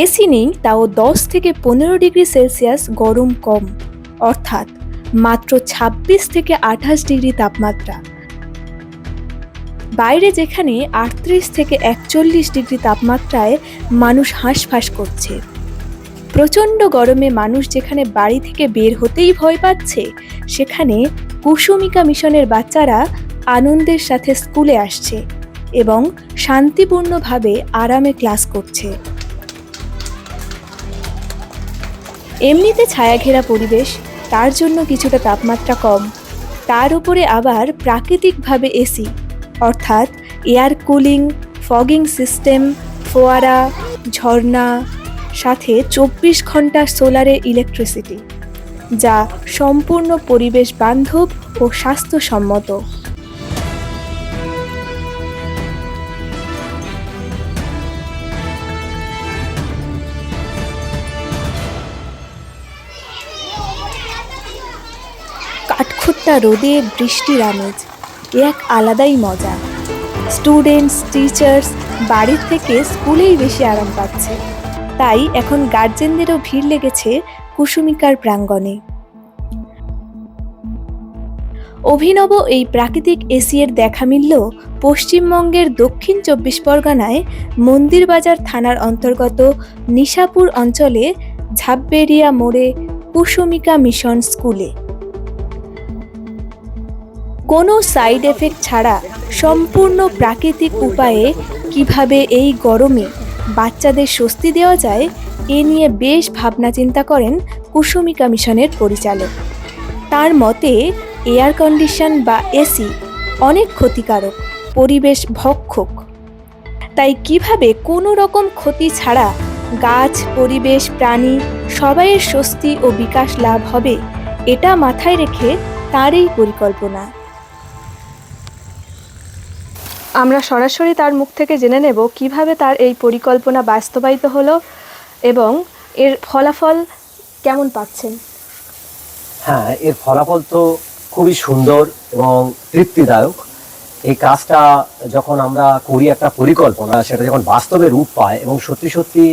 AC নেই, তাও দশ থেকে পনেরো ডিগ্রি সেলসিয়াস গরম কম। অর্থাৎ মাত্র ছাব্বিশ থেকে আঠাশ ডিগ্রি তাপমাত্রা। বাইরে যেখানে আটত্রিশ থেকে একচল্লিশ ডিগ্রি তাপমাত্রায় মানুষ হাঁসফাঁস করছে। প্রচণ্ড গরমে মানুষ যেখানে বাড়ি থেকে বের হতেই ভয় পাচ্ছে, সেখানে কুসুমিকা মিশনের বাচ্চারা আনন্দের সাথে স্কুলে আসছে এবং শান্তিপূর্ণভাবে আরামে ক্লাস করছে। এমনিতে ছায়াঘেরা পরিবেশ, তার জন্য কিছুটা তাপমাত্রা কম। তার উপরে আবার প্রাকৃতিকভাবে এসি, অর্থাৎ এয়ার কুলিং, ফগিং সিস্টেম, ফোয়ারা, ঝর্ণা, সাথে চব্বিশ ঘণ্টা সোলারে ইলেকট্রিসিটি, যা সম্পূর্ণ পরিবেশ বান্ধব ও স্বাস্থ্যসম্মত। কাঠখুট্টা রোদে বৃষ্টির আমেজ, এ এক আলাদাই মজা। স্টুডেন্টস, টিচার্স বাড়ির থেকে স্কুলেই বেশি আরাম পাচ্ছে। তাই এখন গার্জেনদেরও ভিড় লেগেছে কুসুমিকার প্রাঙ্গণে। অভিনব এই প্রাকৃতিক এসিয়ের দেখা মিলল পশ্চিমবঙ্গের দক্ষিণ চব্বিশ পরগনায় মন্দিরবাজার থানার অন্তর্গত নিশাপুর অঞ্চলে ঝাব্বেরিয়া মোড়ে কুসুমিকা মিশন স্কুলে। কোনো সাইড এফেক্ট ছাড়া সম্পূর্ণ প্রাকৃতিক উপায়ে কীভাবে এই গরমে বাচ্চাদের স্বস্তি দেওয়া যায়, এ নিয়ে বেশ ভাবনা চিন্তা করেন কুসুমিকা মিশনের পরিচালক। তার মতে এয়ার কন্ডিশন বা এসি অনেক ক্ষতিকারক, পরিবেশ ভক্ষক। তাই কীভাবে কোনো রকম ক্ষতি ছাড়া গাছ, পরিবেশ, প্রাণী সবাইয়ের স্বস্তি ও বিকাশ লাভ হবে, এটা মাথায় রেখে তার এই পরিকল্পনা। আমরা সরাসরি তার মুখ থেকে জেনে নেব কীভাবে তার এই পরিকল্পনা বাস্তবায়িত হলো এবং এর ফলাফল কেমন পাচ্ছেন? হ্যাঁ এর ফলাফল তো খুবই সুন্দর এবং তৃপ্তিদায়ক। এই কাজটা যখন আমরা করি একটা পরিকল্পনা, সেটা যখন বাস্তবে রূপ পায় এবং সত্যি সত্যি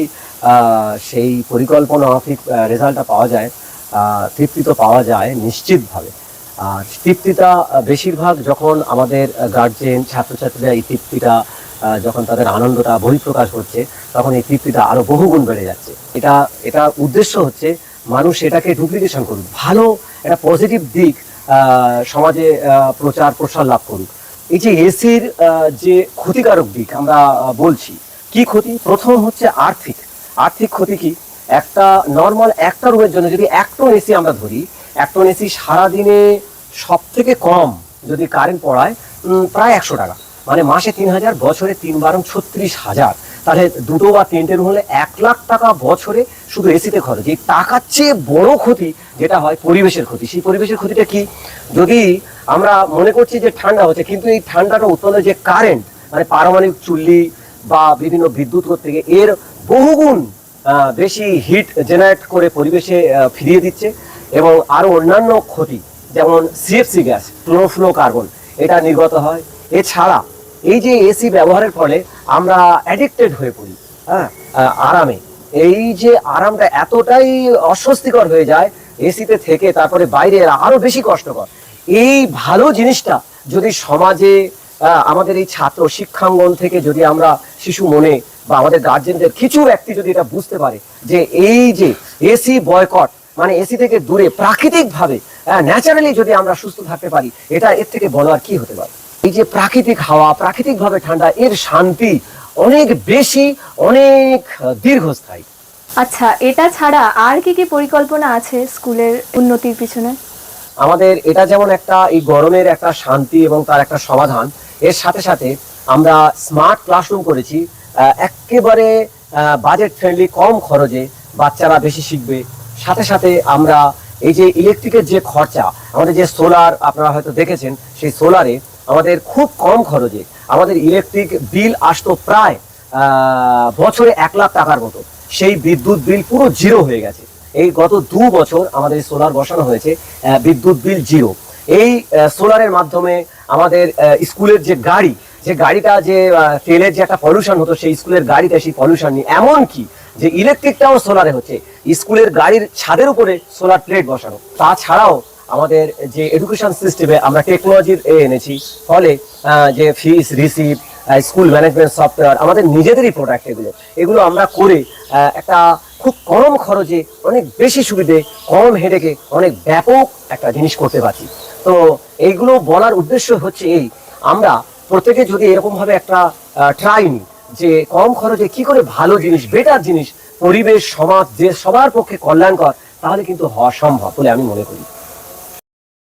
সেই পরিকল্পনা রেজাল্টটা পাওয়া যায় তৃপ্তি তো পাওয়া যায় নিশ্চিতভাবে। আর তৃপ্তিটা বেশিরভাগ যখন আমাদের গার্জেন ছাত্রছাত্রীরা এই তৃপ্তিটা যখন তাদের আনন্দটা, বহিঃপ্রকাশ করছে তখন এই তৃপ্তিটা আরও বহুগুণ বেড়ে যাচ্ছে। এটা এটা উদ্দেশ্য হচ্ছে মানুষ এটাকে ডুপ্লিকেশন করুক, ভালো একটা পজিটিভ দিক সমাজে প্রচার, প্রসার লাভ করুক। এই যে এসির যে ক্ষতিকারক দিক আমরা বলছি, কি ক্ষতি? প্রথম হচ্ছে আর্থিক। আর্থিক ক্ষতি কি? একটা নর্মাল একটা রুমের জন্য যদি এক টন এসি আমরা ধরি, এক টন এসি সারাদিনে সব থেকে কম যদি কারেন্ট পড়ায় প্রায় একশো টাকা। মানে মাসে তিন হাজার, বছরে তিন বারং ছত্রিশ হাজার। তাহলে দুটো বা তিনটে রুম হলে এক লাখ টাকা বছরে শুধু এসিতে খরচ। এই টাকার চেয়ে বড় ক্ষতি যেটা হয় পরিবেশের ক্ষতি। সেই পরিবেশের ক্ষতিটা কি? যদি আমরা মনে করছি যে ঠান্ডা হচ্ছে, কিন্তু এই ঠান্ডাটা উৎপন্ন যে কারেন্ট মানে পারমাণবিক চুল্লি বা বিভিন্ন বিদ্যুৎ থেকে এর বহুগুণ বেশি হিট জেনারেট করে পরিবেশে ফিরিয়ে দিচ্ছে। এবং আরও অন্যান্য ক্ষতি যেমন সিএফসি গ্যাস ক্লোরোফ্লো কার্বন এটা নির্গত হয়। এছাড়া এই যে এসি ব্যবহারের ফলে আমরা অ্যাডিক্টেড হয়ে পড়ি হ্যাঁ আরামে। এই যে আরামটা এতটাই অস্বস্তিকর হয়ে যায় এসিতে থেকে, তারপরে বাইরে এরা আরও বেশি কষ্টকর। এই ভালো জিনিসটা যদি সমাজে আমাদের এই ছাত্র শিক্ষাঙ্গন থেকে যদি আমরা শিশু মনে বা আমাদের গার্জেনদের কিছু ব্যক্তি যদি এটা বুঝতে পারে যে এই যে এসি বয়কট মানে এসি থেকে দূরে প্রাকৃতিক ভাবে ন্যাচারালি যদি আমরা সুস্থ থাকতে পারি এটা এর থেকে বড় আর কি হতে পারে? এই যে প্রাকৃতিক হাওয়া প্রাকৃতিক ভাবে ঠান্ডা এর শান্তি অনেক বেশি অনেক দীর্ঘস্থায়ী। আচ্ছা এটা ছাড়া আর কি কি পরিকল্পনা আছে স্কুলের উন্নতির পিছনে? আমাদের এটা যেমন একটা এই গরমের একটা শান্তি এবং তার একটা সমাধান এর সাথে সাথে আমরা স্মার্ট ক্লাসরুম করেছি একেবারে বাজেট ফ্রেন্ডলি কম খরচে বাচ্চারা বেশি শিখবে। সাথে সাথে আমরা এই যে ইলেকট্রিকের যে খরচা, আমাদের যে সোলার আপনারা হয়তো দেখেছেন, সেই সোলারে আমাদের খুব কম খরচে আমাদের ইলেকট্রিক বিল আসতো প্রায় বছরে এক লাখ টাকার মতো। সেই বিদ্যুৎ বিল পুরো জিরো হয়ে গেছে। এই গত দু বছর আমাদের সোলার বসানো হয়েছে বিদ্যুৎ বিল জিরো এই সোলারের মাধ্যমে আমাদের স্কুলের যে গাড়ি, যে গাড়িটা যে তেলের যে একটা পলিউশন হতো, সেই স্কুলের গাড়িতে সেই পলিউশন নেই। এমনকি যে ইলেকট্রিকটাও সোলারে হচ্ছে, স্কুলের গাড়ির ছাদের উপরে সোলার প্লেট বসানো। তাছাড়াও আমাদের যে এডুকেশন সিস্টেমে আমরা টেকনোলজির এ এনেছি, ফলে যে fees receive school management software আমাদের নিজেদেরই প্রোডাক্ট এগুলো। এগুলো আমরা করে একটা খুব কম খরচে, অনেক বেশি সুবিধে, কম হেডেকে অনেক ব্যাপক একটা জিনিস করতে পারছি। তো এইগুলো বলার উদ্দেশ্য হচ্ছে এই, আমরা প্রত্যেকে যদি এরকমভাবে একটা ট্রাই নিই যে কম খরচে কি করে ভালো জিনিস বেটার জিনিস, পরিবেশ, সমাজ যে সবার পক্ষে কল্যাণকর, তাহলে কিন্তু হওয়া সম্ভব বলে আমি মনে করি।